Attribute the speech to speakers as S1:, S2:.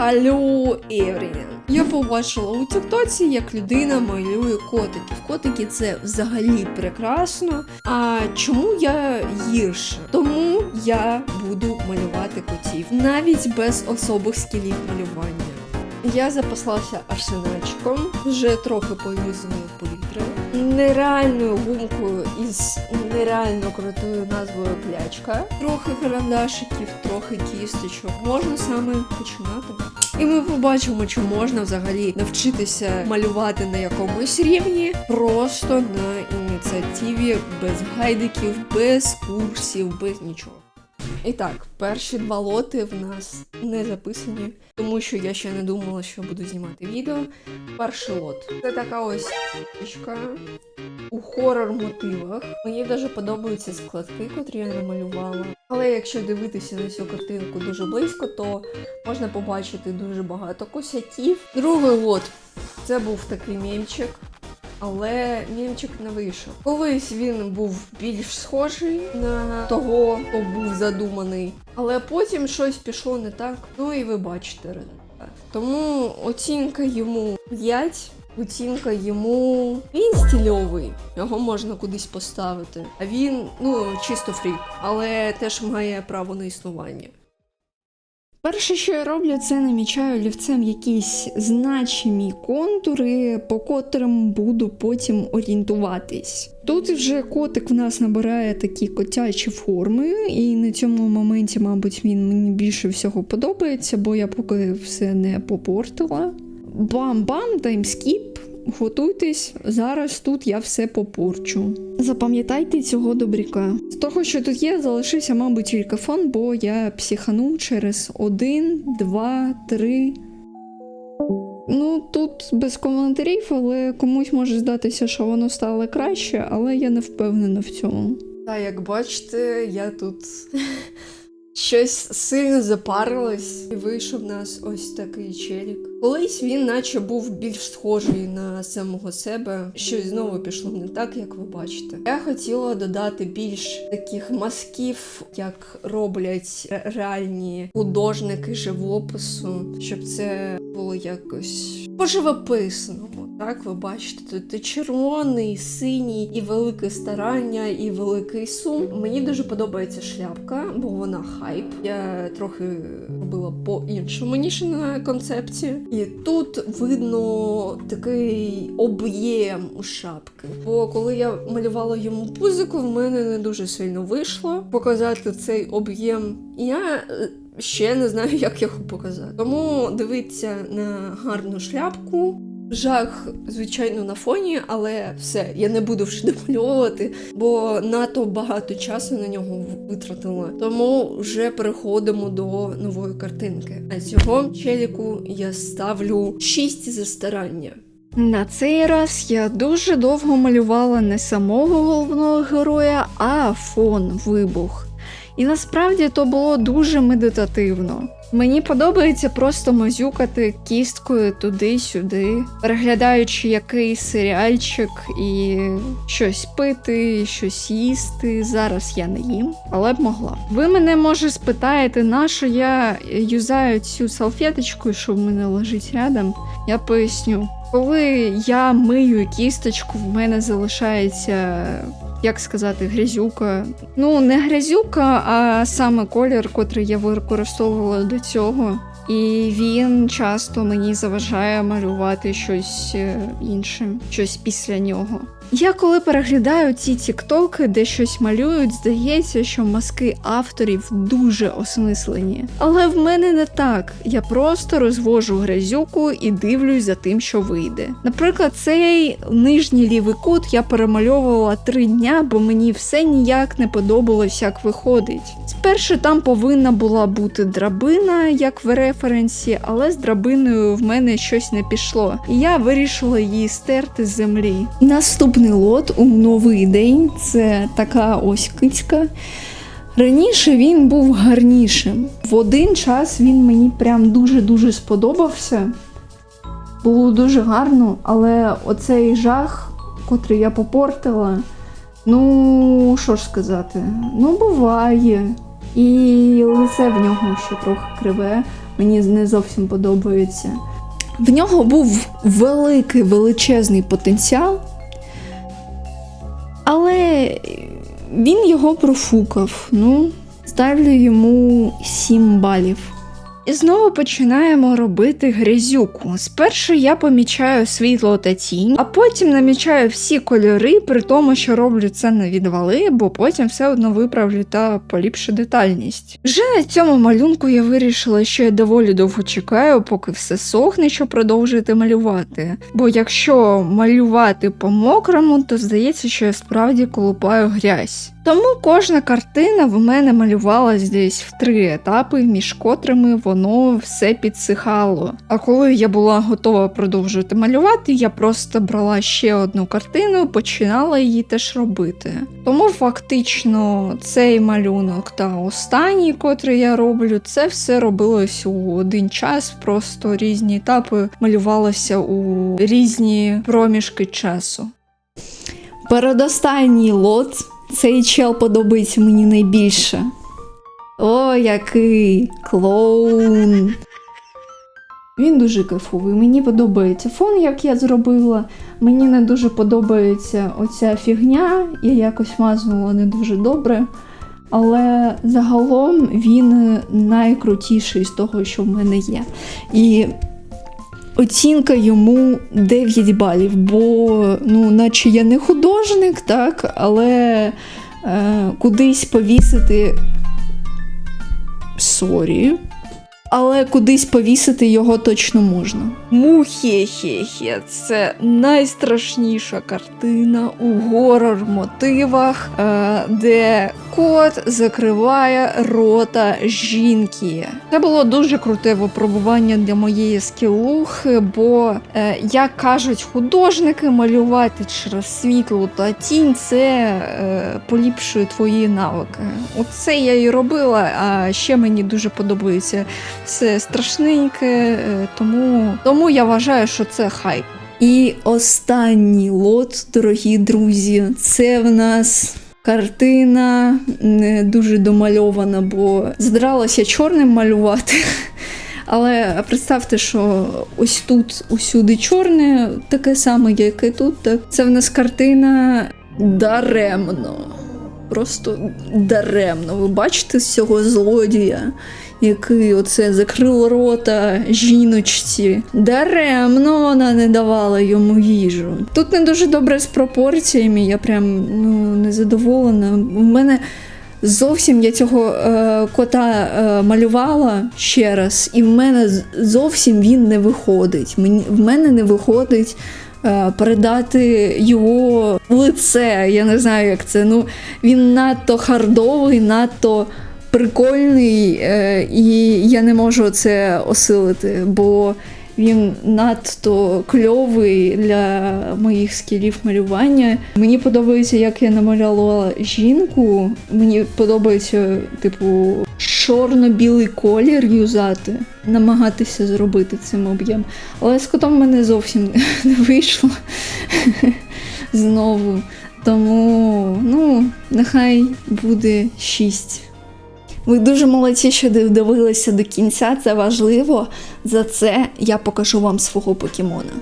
S1: Алло, Евріна. Я побачила у Тіктоці, як людина малює котиків. Котики це взагалі прекрасно. А чому я гірше? Тому я буду малювати котів навіть без особих скілів малювання. Я запаслася арсеначком, вже трохи полізою палітрою, нереальною гумкою із нереально крутою назвою клячка, трохи карандашиків, трохи кісточок. Можна саме починати. І ми побачимо, чи можна взагалі навчитися малювати на якомусь рівні, просто на ініціативі, без гайдиків, без курсів, без нічого. І так, перші два лоти в нас не записані, тому що я ще не думала, що буду знімати відео. Перший лот це така ось книжка у хорор мотивах. Мені дуже подобаються складки, котрі я намалювала. Але якщо дивитися на цю картинку дуже близько, то можна побачити дуже багато косяків. Другий лот це був такий мємчик. Але мємчик не вийшов. Колись він був більш схожий на того, хто був задуманий, але потім щось пішло не так. Ну і ви бачите результат. Тому оцінка йому 5. Оцінка йому він стильовий, його можна кудись поставити. А він ну чисто фрік, але теж має право на існування. Перше, що я роблю, це намічаю олівцем якісь значимі контури, по котрим буду потім орієнтуватись. Тут вже котик в нас набирає такі котячі форми, і на цьому моменті, мабуть, він мені більше всього подобається, бо я поки все не попортила. Бам-бам, таймскіп. Готуйтесь, зараз тут я все попорчу. Запам'ятайте цього добряка. З того, що тут є, залишився, мабуть, тільки фон, бо я психану через один, два, три. Ну, тут без коментарів, але комусь може здатися, що воно стало краще, але я не впевнена в цьому. Та як бачите, я тут щось сильно запарилась, і вийшов в нас ось такий челік. Колись він, наче, був більш схожий на самого себе. Щось знову пішло не так, як ви бачите. Я хотіла додати більш таких мазків, як роблять реальні художники живопису, щоб це було якось по-живописному. Так, ви бачите, тут і червоний, синій, і велике старання, і великий сум. Мені дуже подобається шляпка, бо вона хайп. Я трохи робила по-іншому, ніж на концепції. І тут видно такий об'єм у шапки. Бо коли я малювала йому пузику, в мене не дуже сильно вийшло показати цей об'єм. Я е, ще не знаю, як його показати. Тому дивіться на гарну шляпку. Жах, звичайно, на фоні, але все, я не буду вже домальовувати, бо надто багато часу на нього витратила. Тому вже переходимо до нової картинки. А цього челіку я ставлю 6 за старання. На цей раз я дуже довго малювала не самого головного героя, а фон вибух. І насправді то було дуже медитативно. Мені подобається просто мазюкати кісткою туди-сюди, переглядаючи якийсь серіальчик і щось пити, щось їсти. Зараз я не їм, але б могла. Ви мене може спитаєте, на що я юзаю цю салфеточку, що в мене лежить рядом. Я поясню. Коли я мию кісточку, в мене залишається як сказати, грязюка. Ну, не грязюка, а саме колір, котрий я використовувала до цього. І він часто мені заважає малювати щось е, інше, щось після нього. Я коли переглядаю ці тіктоки, де щось малюють, здається, що мазки авторів дуже осмислені. Але в мене не так. Я просто розвожу грязюку і дивлюсь за тим, що вийде. Наприклад, цей нижній лівий кут я перемальовувала три дня, бо мені все ніяк не подобалось, як виходить. Спершу там повинна була бути драбина, як в референсі, але з драбиною в мене щось не пішло. І я вирішила її стерти з землі. Наступний лот у новий день це така ось кицька. Раніше він був гарнішим. В один час він мені прям дуже-дуже сподобався. Було дуже гарно, але оцей жах, котрий я попортила, ну, що ж сказати, ну, буває. І лице в нього ще трохи криве. мені не зовсім подобається. В нього був великий величезний потенціал, він його профукав. Ну, ставлю йому 7 балів. І знову починаємо робити грязюку. Спершу я помічаю світло та тінь, а потім намічаю всі кольори, при тому, що роблю це на відвали, бо потім все одно виправлю та поліпшу детальність. Вже на цьому малюнку я вирішила, що я доволі довго чекаю, поки все сохне, щоб продовжити малювати. Бо якщо малювати по мокрому, то здається, що я справді колупаю грязь. Тому кожна картина в мене малювалась десь в три етапи, між котрими воно все підсихало. А коли я була готова продовжувати малювати, я просто брала ще одну картину, починала її теж робити. Тому фактично цей малюнок та останній, котрий я роблю, це все робилось у один час, просто різні етапи малювалося у різні проміжки часу. Передостанній лот. Цей чел подобається мені найбільше. О, який клоун. Він дуже кайфовий. Мені подобається фон, як я зробила. Мені не дуже подобається оця фігня. Я якось мазнула не дуже добре. Але загалом він найкрутіший з того, що в мене є. І оцінка йому 9 балів, бо, ну, наче я не художник, так, але е, кудись повісити. Сорі. Але кудись повісити його точно можна. Мухе-хе-хе – це найстрашніша картина у горор-мотивах, е, де кот закриває рота жінки. Це було дуже круте випробування для моєї скілухи, бо, е, як кажуть художники, малювати через світло та тінь це е, поліпшує твої навики. Оце я і робила, а ще мені дуже подобається все страшненьке, е, тому, тому я вважаю, що це хайп. І останній лот, дорогі друзі, це в нас. Картина не дуже домальована, бо здралася чорним малювати. Але представте, що ось тут усюди чорне, таке саме, як і тут. Так. Це в нас картина даремно. Просто даремно. Ви бачите цього злодія, який оце закрив рота жіночці. Даремно вона не давала йому їжу. Тут не дуже добре з пропорціями, я прям ну, незадоволена. У мене зовсім я цього е, кота е, малювала ще раз, і в мене зовсім він не виходить. Мені, в мене не виходить. е, Передати його лице, я не знаю, як це. Ну, він надто хардовий, надто прикольний, е, і я не можу це осилити, бо він надто кльовий для моїх скілів малювання. Мені подобається, як я намалювала жінку. Мені подобається, типу, чорно-білий колір юзати, намагатися зробити цим об'єм. Але з котом мене зовсім не вийшло знову. Тому, ну, нехай буде 6. Ви дуже молодці, що дивилися до кінця. Це важливо. За це я покажу вам свого покемона.